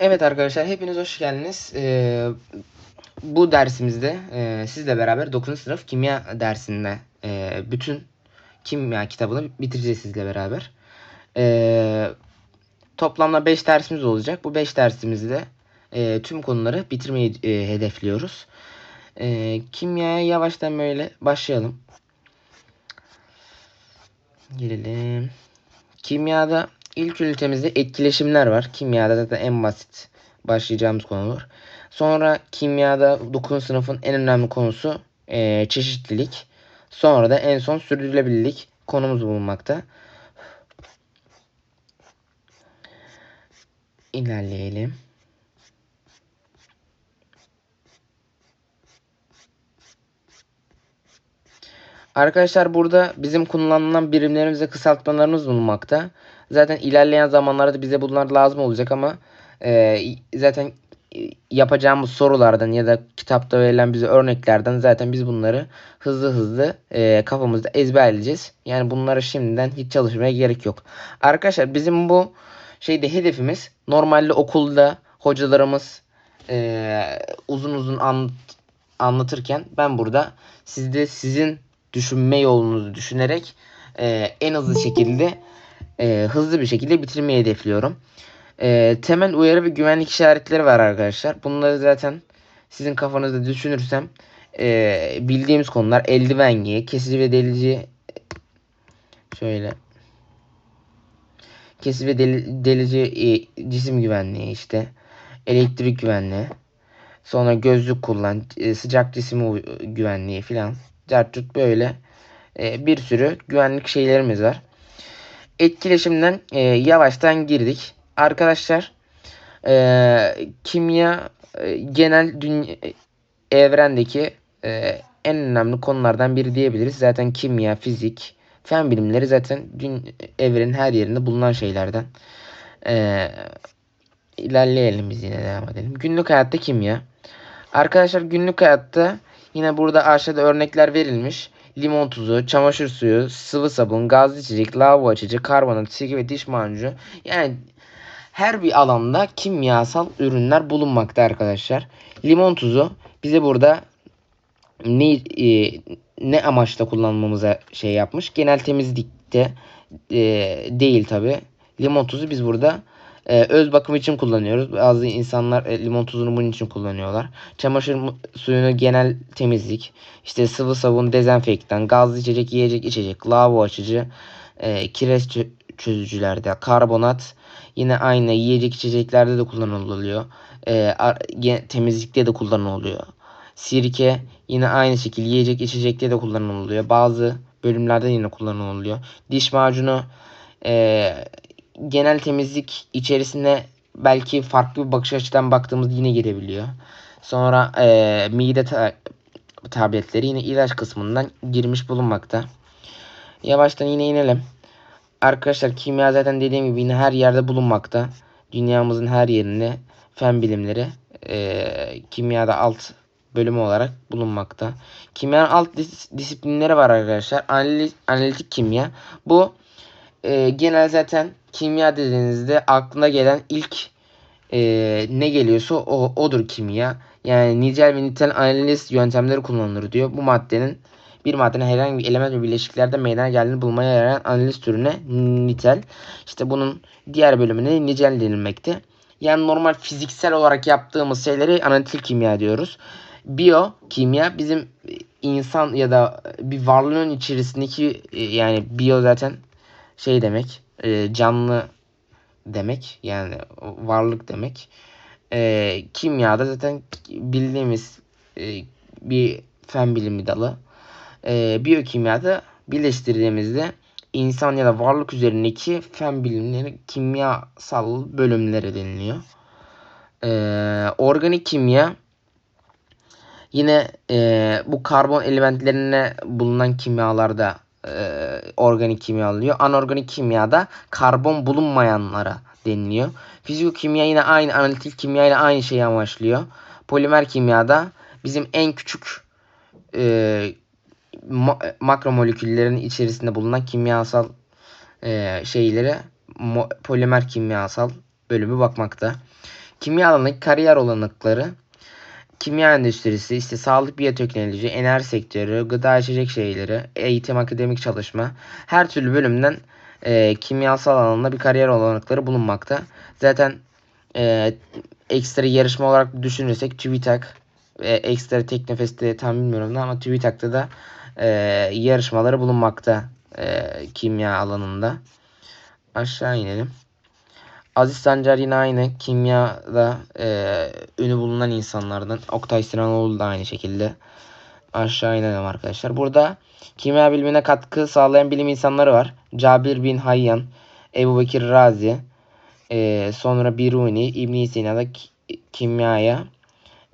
Evet arkadaşlar hepiniz hoş geldiniz. Ee, bu dersimizde e, sizle beraber 9. sınıf kimya dersinde e, bütün kimya kitabını bitireceğiz sizle beraber. Ee, toplamda 5 dersimiz olacak. Bu 5 dersimizde e, tüm konuları bitirmeyi e, hedefliyoruz. E, kimyaya yavaştan böyle başlayalım. Gelelim. Kimyada ilk ünitemizde etkileşimler var. Kimyada zaten en basit başlayacağımız konular. Sonra kimyada 9. sınıfın en önemli konusu e, çeşitlilik. Sonra da en son sürdürülebilirlik konumuz bulunmakta. İlerleyelim. Arkadaşlar burada bizim kullanılan birimlerimize kısaltmalarımız bulunmakta. Zaten ilerleyen zamanlarda bize bunlar lazım olacak ama e, zaten yapacağımız sorulardan ya da kitapta verilen bize örneklerden zaten biz bunları hızlı hızlı e, kafamızda ezberleyeceğiz. Yani bunları şimdiden hiç çalışmaya gerek yok. Arkadaşlar bizim bu şeyde hedefimiz normalde okulda hocalarımız e, uzun uzun an, anlatırken ben burada sizde sizin düşünme yolunuzu düşünerek e, en hızlı şekilde e, hızlı bir şekilde bitirmeyi hedefliyorum. E, temel uyarı ve güvenlik işaretleri var arkadaşlar. Bunları zaten sizin kafanızda düşünürsem e, bildiğimiz konular eldiven giy, kesici ve delici şöyle kesici ve deli, delici e, cisim güvenliği işte elektrik güvenliği sonra gözlük kullan e, sıcak cisim güvenliği filan cartut böyle e, bir sürü güvenlik şeylerimiz var. Etkileşimden e, yavaştan girdik. Arkadaşlar e, kimya e, genel dünya, evrendeki e, en önemli konulardan biri diyebiliriz. Zaten kimya, fizik, fen bilimleri zaten dün, evrenin her yerinde bulunan şeylerden. E, ilerleyelim biz yine devam edelim. Günlük hayatta kimya. Arkadaşlar günlük hayatta Yine burada aşağıda örnekler verilmiş. Limon tuzu, çamaşır suyu, sıvı sabun, gazlı içecek, lavabo açıcı, karbonat, silgi ve diş macunu. Yani her bir alanda kimyasal ürünler bulunmakta arkadaşlar. Limon tuzu bize burada ne e, ne amaçla kullanmamıza şey yapmış. Genel temizlikte e, değil tabi. Limon tuzu biz burada ee, öz bakım için kullanıyoruz. Bazı insanlar e, limon tuzunu bunun için kullanıyorlar. Çamaşır suyunu genel temizlik, işte sıvı sabun, dezenfektan, gazlı içecek, yiyecek, içecek, lavabo açıcı, e, kireç çözücülerde, karbonat yine aynı yiyecek içeceklerde de kullanılıyor. E, temizlikte de kullanılıyor. Sirke yine aynı şekilde yiyecek içecekte de kullanılıyor. Bazı bölümlerde yine kullanılıyor. Diş macunu e, genel temizlik içerisinde belki farklı bir bakış açıdan baktığımız yine girebiliyor. Sonra e, mide ta tabletleri yine ilaç kısmından girmiş bulunmakta. Yavaştan yine inelim. Arkadaşlar kimya zaten dediğim gibi yine her yerde bulunmakta. Dünyamızın her yerinde fen bilimleri e, kimyada alt bölümü olarak bulunmakta. Kimyanın alt dis disiplinleri var arkadaşlar. Analiz, analitik kimya. Bu e, genel zaten kimya dediğinizde aklına gelen ilk e, ne geliyorsa o odur kimya. Yani nicel ve nitel analiz yöntemleri kullanılır diyor. Bu maddenin bir maddenin herhangi bir element ve bileşiklerde meydana geldiğini bulmaya yarayan analiz türüne nitel. İşte bunun diğer bölümüne nicel denilmekte. Yani normal fiziksel olarak yaptığımız şeyleri analitik kimya diyoruz. Biyo kimya bizim insan ya da bir varlığın içerisindeki yani biyo zaten şey demek e, canlı demek yani varlık demek. E, kimyada zaten bildiğimiz e, bir fen bilimi dalı. E, biyokimyada birleştirdiğimizde insan ya da varlık üzerindeki fen bilimleri kimyasal bölümleri deniliyor. E, organik kimya yine e, bu karbon elementlerine bulunan kimyalarda e, organik kimya alıyor. Anorganik kimyada karbon bulunmayanlara deniliyor. Fizikokimya yine aynı analitik kimya ile aynı şeyi amaçlıyor. Polimer kimyada bizim en küçük e, ma makromoleküllerin içerisinde bulunan kimyasal e, şeylere polimer kimyasal bölümü bakmakta. Kimya alanındaki kariyer olanakları kimya endüstrisi, işte sağlık biyoteknoloji, enerji sektörü, gıda içecek şeyleri, eğitim, akademik çalışma her türlü bölümden e, kimyasal alanında bir kariyer olanakları bulunmakta. Zaten e, ekstra yarışma olarak düşünürsek TÜBİTAK ve ekstra Teknofest'te tam bilmiyorum da ama TÜBİTAK'ta da e, yarışmaları bulunmakta e, kimya alanında. Aşağı inelim. Aziz Sancar yine aynı kimyada e, ünü bulunan insanlardan. Oktay Sinanoğlu da aynı şekilde. Aşağı inelim arkadaşlar. Burada kimya bilimine katkı sağlayan bilim insanları var. Cabir bin Hayyan, Ebu Bekir Razi, e, sonra Biruni, İbn Sina'da kimyaya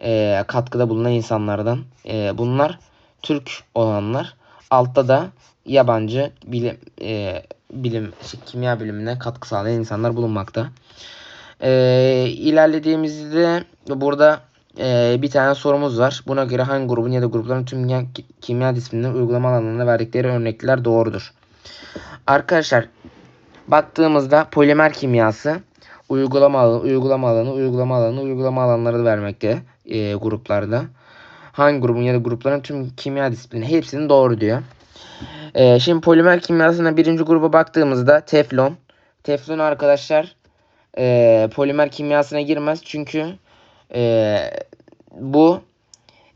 e, katkıda bulunan insanlardan. E, bunlar Türk olanlar. Altta da yabancı bilim e, bilim işte kimya bilimine katkı sağlayan insanlar bulunmakta. E, ilerlediğimizde burada e, bir tane sorumuz var. Buna göre hangi grubun ya da grupların tüm kimya, disiplininden uygulama alanında verdikleri örnekler doğrudur. Arkadaşlar baktığımızda polimer kimyası uygulama alanı, uygulama alanı, uygulama alanı, uygulama alanları vermekte e, gruplarda. Hangi grubun ya da grupların tüm kimya disiplini hepsinin doğru diyor. E, şimdi polimer kimyasına birinci gruba baktığımızda teflon. Teflon arkadaşlar e, polimer kimyasına girmez çünkü e, bu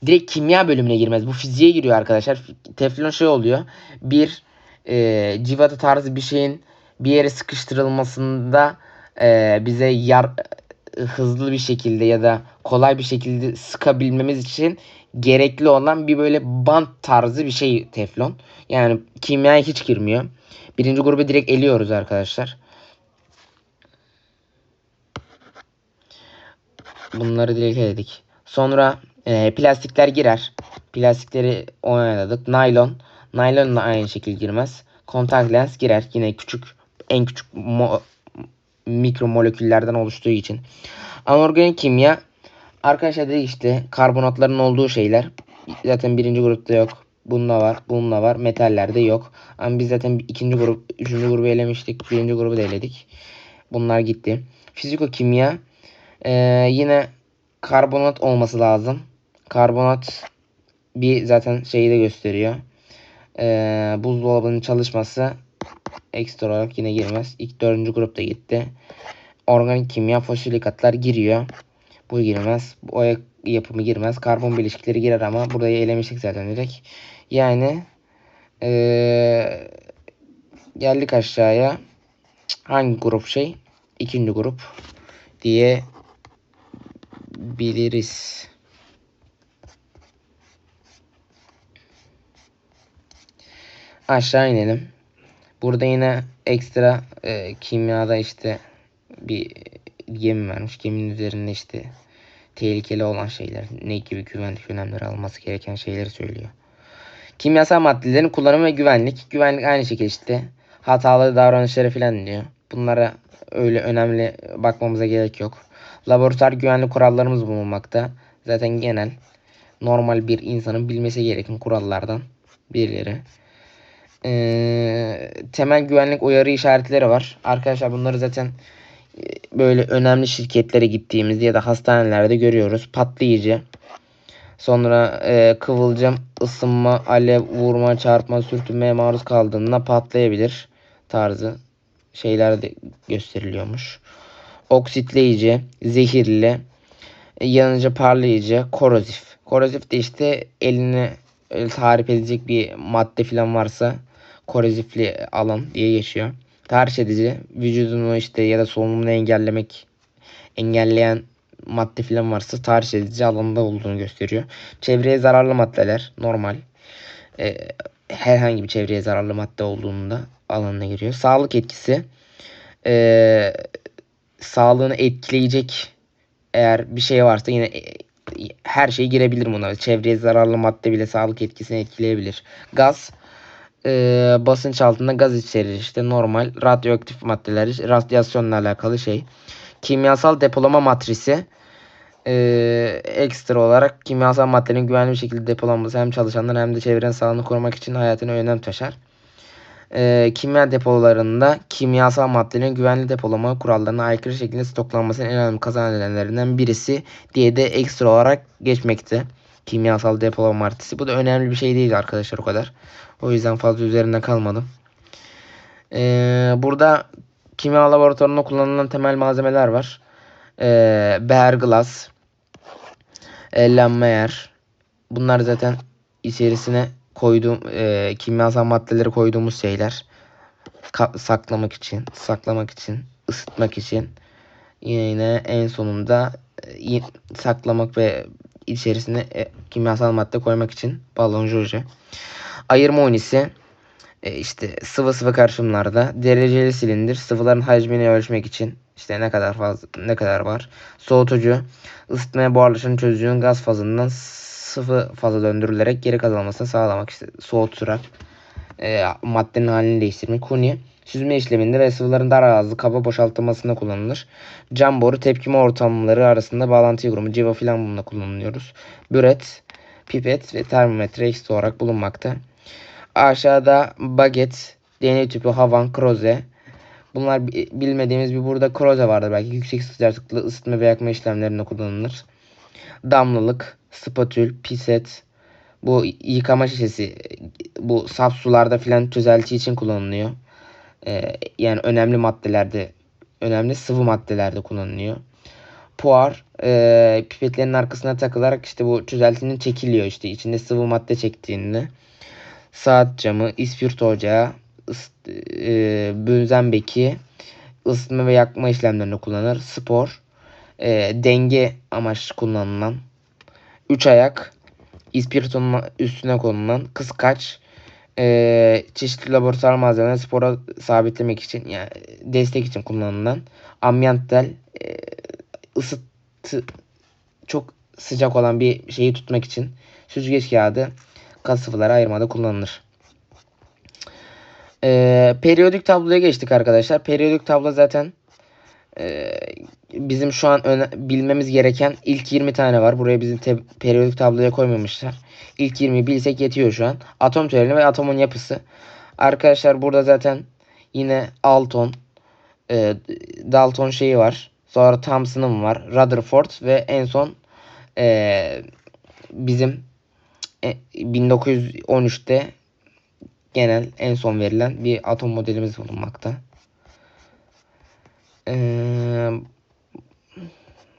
direkt kimya bölümüne girmez. Bu fiziğe giriyor arkadaşlar. Teflon şey oluyor. Bir e, civata tarzı bir şeyin bir yere sıkıştırılmasında e, bize yar hızlı bir şekilde ya da kolay bir şekilde sıkabilmemiz için gerekli olan bir böyle bant tarzı bir şey teflon. Yani kimyaya hiç girmiyor. Birinci grubu direkt eliyoruz arkadaşlar. Bunları direkt eledik. Sonra e, plastikler girer. Plastikleri oynadık. Naylon. Naylon da aynı şekilde girmez. Kontak lens girer. Yine küçük en küçük mo mikro moleküllerden oluştuğu için. Anorganik kimya arkadaşlar dedi işte karbonatların olduğu şeyler. Zaten birinci grupta yok. Bunda var. Bunda var. Metallerde yok. Ama biz zaten ikinci grup, üçüncü grubu elemiştik. Birinci grubu da eledik. Bunlar gitti. Fiziko kimya ee, yine karbonat olması lazım. Karbonat bir zaten şeyi de gösteriyor. Ee, buzdolabının çalışması ekstra olarak yine girmez. İlk dördüncü grupta gitti. Organik kimya, fosilikatlar giriyor. Bu girmez. Bu yapımı girmez. Karbon bileşikleri girer ama burayı elemiştik zaten direkt. Yani ee, geldik aşağıya. Hangi grup şey? İkinci grup diye biliriz. Aşağı inelim. Burada yine ekstra e, kimyada işte bir gemi vermiş. Geminin üzerinde işte tehlikeli olan şeyler, ne gibi güvenlik önlemleri alması gereken şeyleri söylüyor. Kimyasal maddelerin kullanımı ve güvenlik. Güvenlik aynı şekilde işte hatalı davranışları falan diyor. Bunlara öyle önemli bakmamıza gerek yok. Laboratuvar güvenlik kurallarımız bulunmakta. Zaten genel normal bir insanın bilmesi gereken kurallardan birileri. Ee, temel güvenlik uyarı işaretleri var. Arkadaşlar bunları zaten böyle önemli şirketlere gittiğimizde ya da hastanelerde görüyoruz. Patlayıcı. Sonra e, kıvılcım, ısınma, alev, vurma, çarpma, sürtünmeye maruz kaldığında patlayabilir tarzı şeyler de gösteriliyormuş. Oksitleyici, zehirli, yanıcı, parlayıcı, korozif. Korozif de işte eline tarif edecek bir madde falan varsa korozifli alan diye geçiyor. Tahriş edici vücudunu işte ya da solunumunu engellemek engelleyen madde falan varsa tahriş edici alanda olduğunu gösteriyor. Çevreye zararlı maddeler normal. Ee, herhangi bir çevreye zararlı madde olduğunda alanına giriyor. Sağlık etkisi e, sağlığını etkileyecek eğer bir şey varsa yine e, her şey girebilir buna. Çevreye zararlı madde bile sağlık etkisini etkileyebilir. Gaz e, basınç altında gaz içerir. işte normal radyoaktif maddeler, radyasyonla alakalı şey. Kimyasal depolama matrisi e, ekstra olarak kimyasal maddelerin güvenli bir şekilde depolanması hem çalışanlar hem de çevrenin sağlığını korumak için hayatını önem taşır. e, kimya depolarında kimyasal maddelerin güvenli depolama kurallarına aykırı şekilde stoklanmasının en önemli kazan nedenlerinden birisi diye de ekstra olarak geçmekte. Kimyasal depolama maddesi. Bu da önemli bir şey değil arkadaşlar o kadar. O yüzden fazla üzerinde kalmadım. Ee, burada kimya laboratuvarında kullanılan temel malzemeler var. Ee, Bear Glass, Ellenmeyer. Bunlar zaten içerisine koyduğum e, kimyasal maddeleri koyduğumuz şeyler. Ka- saklamak için, saklamak için, ısıtmak için. Yine en sonunda e, saklamak ve içerisine e, kimyasal madde koymak için balon joje. Ayırma unisi e, işte sıvı sıvı karışımlarda dereceli silindir sıvıların hacmini ölçmek için işte ne kadar fazla ne kadar var. Soğutucu ısıtmaya buharlaşan çözücünün gaz fazından sıvı faza döndürülerek geri kazanmasını sağlamak işte soğuturarak e, maddenin halini değiştirmek. Kuni süzme işleminde ve sıvıların dar ağızlı kaba boşaltılmasında kullanılır. Cam boru tepkime ortamları arasında bağlantı kurumu civa filan bununla kullanılıyoruz. Büret, pipet ve termometre ekstra olarak bulunmakta. Aşağıda baget, deney tüpü, havan, kroze. Bunlar bilmediğimiz bir burada kroze vardır belki. Yüksek sıcaklıklı ısıtma ve yakma işlemlerinde kullanılır. Damlalık, spatül, piset. Bu yıkama şişesi. Bu saf sularda filan çözelti için kullanılıyor. Ee, yani önemli maddelerde, önemli sıvı maddelerde kullanılıyor. Puar e, pipetlerin arkasına takılarak işte bu çözeltinin çekiliyor işte içinde sıvı madde çektiğinde saat camı, ispirto ocağı, e, beki, ısıtma ve yakma işlemlerinde kullanılır. Spor, e, denge amaçlı kullanılan, üç ayak, ispirtonun üstüne konulan, kıskaç, e, çeşitli laboratuvar malzemeleri spora sabitlemek için yani destek için kullanılan, amyantel, e, ısıtı çok sıcak olan bir şeyi tutmak için. Süzgeç kağıdı, gaz sıvıları ayırmada kullanılır. Ee, periyodik tabloya geçtik arkadaşlar. Periyodik tablo zaten e, bizim şu an öne, bilmemiz gereken ilk 20 tane var. Buraya bizim te, periyodik tabloya koymamışlar. İlk 20'yi bilsek yetiyor şu an. Atom teoremi ve atomun yapısı. Arkadaşlar burada zaten yine Alton, e, Dalton şeyi var. Sonra Thomson'ın var. Rutherford ve en son e, bizim 1913'te e, genel en son verilen bir atom modelimiz bulunmakta. Ee,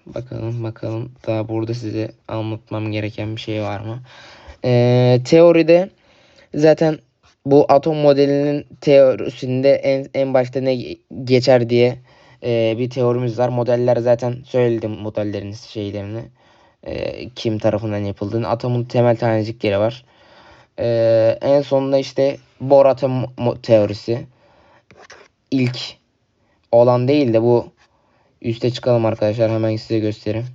bakalım bakalım daha burada size anlatmam gereken bir şey var mı? Ee, teoride zaten bu atom modelinin teorisinde en, en başta ne geçer diye e, bir teorimiz var. Modeller zaten söyledim modellerin şeylerini e, kim tarafından yapıldığını. Atomun temel tanecikleri var. E, en sonunda işte Bohr atom teorisi. ilk olan değil de bu üste çıkalım arkadaşlar. Hemen size göstereyim.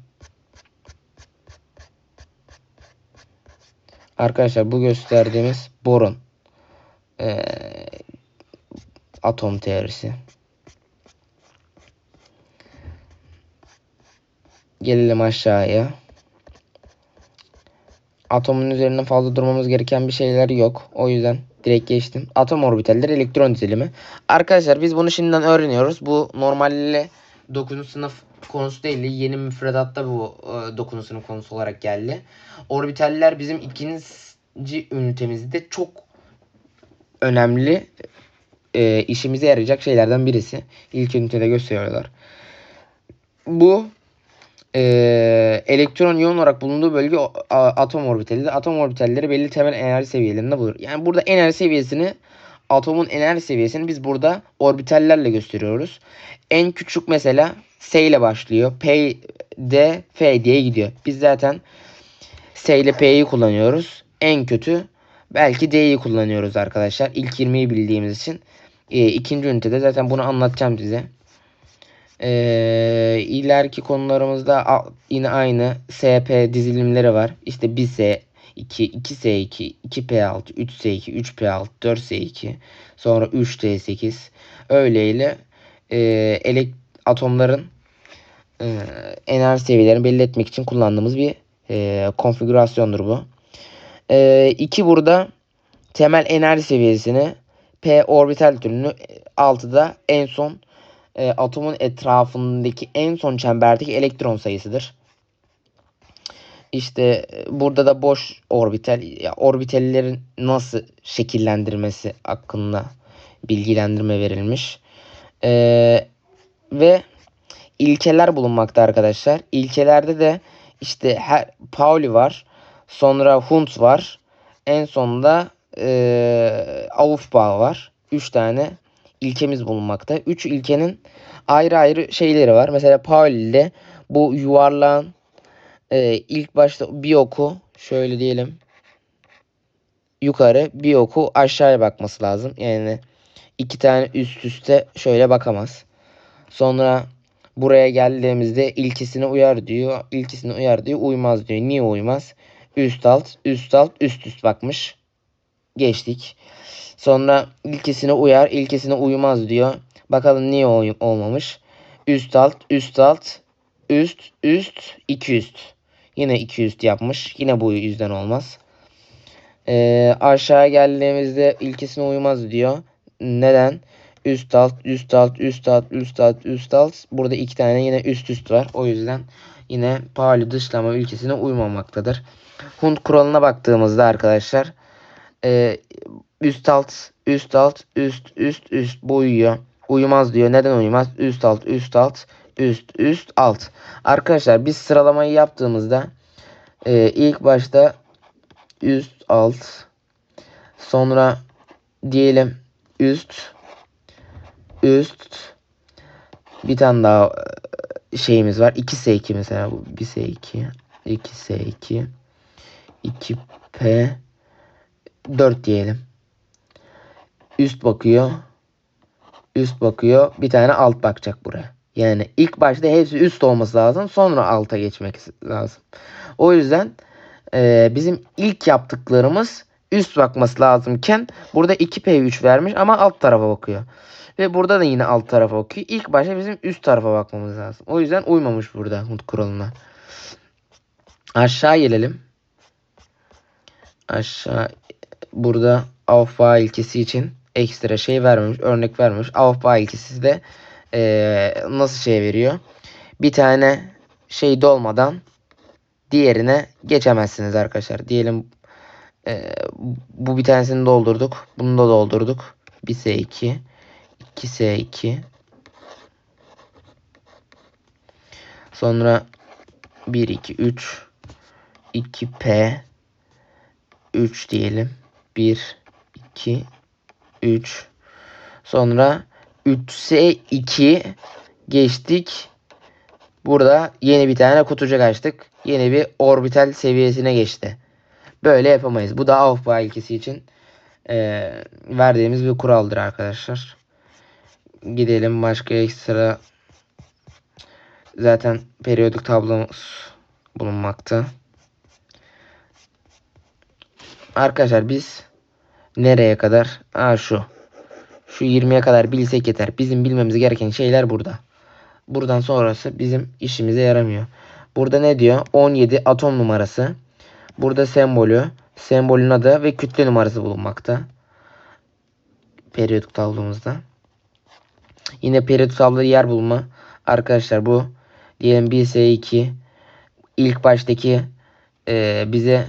Arkadaşlar bu gösterdiğimiz Bohr'un e, atom teorisi. Gelelim aşağıya atomun üzerinde fazla durmamız gereken bir şeyler yok. O yüzden direkt geçtim. Atom orbitaller elektron dizilimi. Arkadaşlar biz bunu şimdiden öğreniyoruz. Bu normalde 9. sınıf konusu değil. Yeni müfredatta bu e, 9. sınıf konusu olarak geldi. Orbitaller bizim ikinci ünitemizde çok önemli e, işimize yarayacak şeylerden birisi. İlk ünitede gösteriyorlar. Bu e, elektron yoğun olarak bulunduğu bölge atom orbitalidir. Atom orbitalleri belli temel enerji seviyelerinde bulunur. Yani burada enerji seviyesini atomun enerji seviyesini biz burada orbitallerle gösteriyoruz. En küçük mesela S ile başlıyor. P, D, F diye gidiyor. Biz zaten S ile P'yi kullanıyoruz. En kötü belki D'yi kullanıyoruz arkadaşlar. İlk 20'yi bildiğimiz için. E, ikinci ünitede zaten bunu anlatacağım size. Ee, ileriki konularımızda yine aynı SP dizilimleri var. İşte 1S 2, 2S2, 2P6, 3S2, 3P6, 4S2, sonra 3D8. Öyleyle e, elek atomların e, enerji seviyelerini belli etmek için kullandığımız bir e, konfigürasyondur bu. 2 e, burada temel enerji seviyesini p orbital türünü 6'da en son e, atomun etrafındaki en son çemberdeki elektron sayısıdır. İşte e, burada da boş orbital ya orbitallerin nasıl şekillendirmesi hakkında bilgilendirme verilmiş. Ee, ve ilkeler bulunmakta arkadaşlar. İlkelerde de işte her, Pauli var. Sonra Hunt var. En sonunda e, Aufbau var. 3 tane ilkemiz bulunmakta. 3 ilkenin ayrı ayrı şeyleri var. Mesela Pauli'de bu yuvarlağın e, ilk başta bir oku şöyle diyelim yukarı bir oku aşağıya bakması lazım. Yani iki tane üst üste şöyle bakamaz. Sonra buraya geldiğimizde ilkisine uyar diyor. İlkisine uyar diyor. Uymaz diyor. Niye uymaz? Üst alt, üst alt, üst üst bakmış. Geçtik. Sonra ilkisine uyar, ilkisine uymaz diyor. Bakalım niye olmamış. Üst alt, üst alt, üst, üst, iki üst. Yine iki üst yapmış. Yine bu yüzden olmaz. Ee, aşağı geldiğimizde ilkisine uymaz diyor. Neden? Üst alt, üst alt, üst alt, üst alt, üst alt. Burada iki tane yine üst üst var. O yüzden yine Pauli dışlama ülkesine uymamaktadır. Hund kuralına baktığımızda arkadaşlar e, üst alt, üst alt, üst üst üst bu uyuyor. Uyumaz diyor. Neden uyumaz? Üst alt, üst alt, üst üst alt. Arkadaşlar biz sıralamayı yaptığımızda e, ilk başta üst alt sonra diyelim üst üst bir tane daha e, şeyimiz var. 2S2 mesela bu 1S2 2S2 2P 4 diyelim. Üst bakıyor. Üst bakıyor. Bir tane alt bakacak buraya. Yani ilk başta hepsi üst olması lazım. Sonra alta geçmek lazım. O yüzden e, bizim ilk yaptıklarımız üst bakması lazımken burada 2P3 vermiş ama alt tarafa bakıyor. Ve burada da yine alt tarafa bakıyor. İlk başta bizim üst tarafa bakmamız lazım. O yüzden uymamış burada Hund kuralına. Aşağı gelelim. Aşağı burada Aufbau ilkesi için ekstra şey vermemiş. Örnek vermemiş. Aufbau ilkesi de ee, nasıl şey veriyor? Bir tane şey dolmadan diğerine geçemezsiniz arkadaşlar. Diyelim e, bu bir tanesini doldurduk. Bunu da doldurduk. 1S2 2S2 Sonra 1 2 3 2P 3 diyelim. 1 2 3 Sonra 3S2 geçtik. Burada yeni bir tane kutucuk açtık. Yeni bir orbital seviyesine geçti. Böyle yapamayız. Bu da Aufbau ilkesi için e, verdiğimiz bir kuraldır arkadaşlar. Gidelim başka ekstra zaten periyodik tablomuz bulunmakta. Arkadaşlar biz nereye kadar? Aa şu. Şu 20'ye kadar bilsek yeter. Bizim bilmemiz gereken şeyler burada. Buradan sonrası bizim işimize yaramıyor. Burada ne diyor? 17 atom numarası. Burada sembolü, sembolün adı ve kütle numarası bulunmakta. Periyodik tablomuzda. Yine periyodik tabloda yer bulma. Arkadaşlar bu diyelim 1S2 ilk baştaki e, bize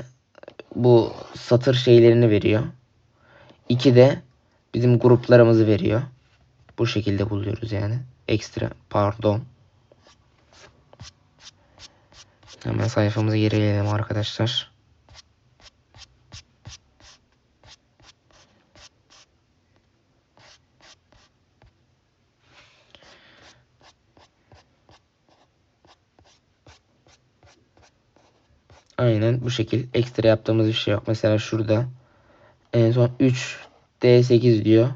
bu satır şeylerini veriyor. 2 de bizim gruplarımızı veriyor. Bu şekilde buluyoruz yani. Ekstra pardon. Hemen sayfamızı gerileyelim arkadaşlar. Aynen bu şekil. Ekstra yaptığımız bir şey yok. Mesela şurada en son 3 D8 diyor.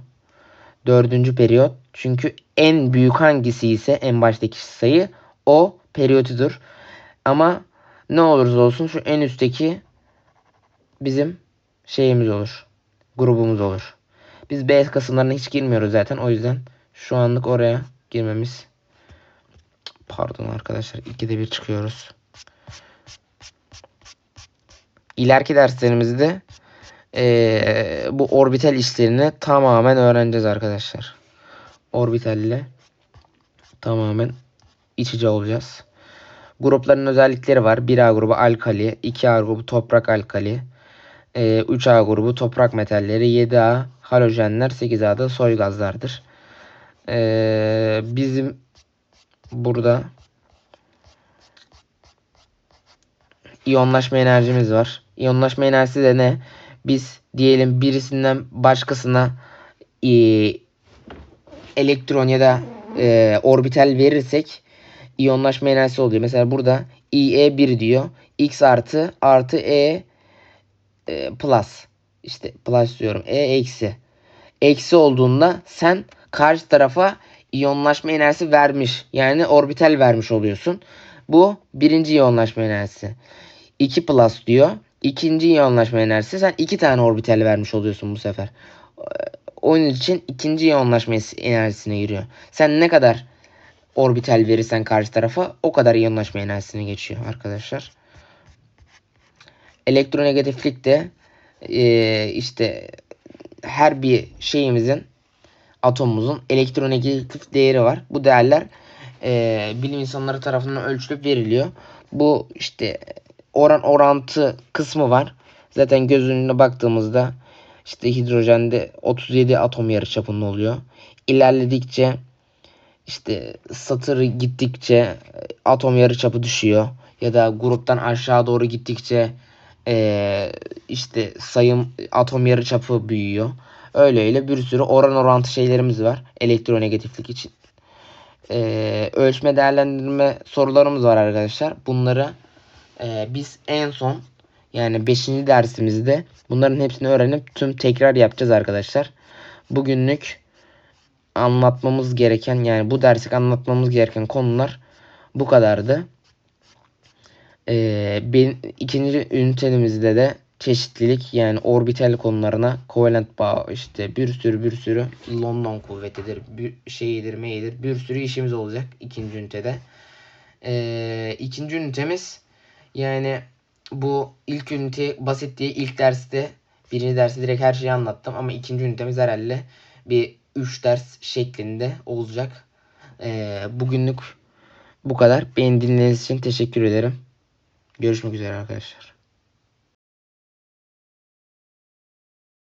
Dördüncü periyot. Çünkü en büyük hangisi ise en baştaki sayı o periyotudur. Ama ne olursa olsun şu en üstteki bizim şeyimiz olur. Grubumuz olur. Biz B kısımlarına hiç girmiyoruz zaten. O yüzden şu anlık oraya girmemiz pardon arkadaşlar ikide bir çıkıyoruz. İleriki derslerimizde e, bu orbital işlerini tamamen öğreneceğiz arkadaşlar. Orbitalle tamamen iç içe olacağız. Grupların özellikleri var. 1A grubu alkali, 2A grubu toprak alkali, e, 3A grubu toprak metalleri, 7A halojenler, 8A da soy gazlardır. E, bizim burada iyonlaşma enerjimiz var. İyonlaşma enerjisi de ne? Biz diyelim birisinden başkasına e, elektron ya da e, orbital verirsek iyonlaşma enerjisi oluyor. Mesela burada IE1 diyor. X artı artı E, e plus. İşte plus diyorum. E eksi. Eksi olduğunda sen karşı tarafa iyonlaşma enerjisi vermiş. Yani orbital vermiş oluyorsun. Bu birinci iyonlaşma enerjisi. 2 plus diyor. İkinci iyonlaşma enerjisi sen iki tane orbital vermiş oluyorsun bu sefer. Onun için ikinci iyonlaşma enerjisine giriyor. Sen ne kadar orbital verirsen karşı tarafa o kadar iyonlaşma enerjisine geçiyor arkadaşlar. Elektronegatiflik de e, işte her bir şeyimizin atomumuzun elektronegatif değeri var. Bu değerler e, bilim insanları tarafından ölçülüp veriliyor. Bu işte oran orantı kısmı var. Zaten göz önüne baktığımızda işte hidrojende 37 atom yarıçapında oluyor. İlerledikçe işte satır gittikçe atom yarıçapı düşüyor. Ya da gruptan aşağı doğru gittikçe ee, işte sayım atom yarıçapı büyüyor. Öyle öyle bir sürü oran orantı şeylerimiz var elektronegatiflik için. Ee, ölçme değerlendirme sorularımız var arkadaşlar. Bunları e, biz en son yani 5. dersimizde bunların hepsini öğrenip tüm tekrar yapacağız arkadaşlar. Bugünlük anlatmamız gereken yani bu dersi anlatmamız gereken konular bu kadardı. Ee, ben, ikinci ünitemizde de çeşitlilik yani orbital konularına kovalent bağ işte bir sürü bir sürü London kuvvetidir bir şeyidir meydir bir sürü işimiz olacak ikinci ünitede. Ee, ikinci ünitemiz yani bu ilk ünite basit diye ilk derste birinci derste direkt her şeyi anlattım ama ikinci ünitemiz herhalde bir 3 ders şeklinde olacak. Ee, bugünlük bu kadar. Beni dinlediğiniz için teşekkür ederim. Görüşmek üzere arkadaşlar.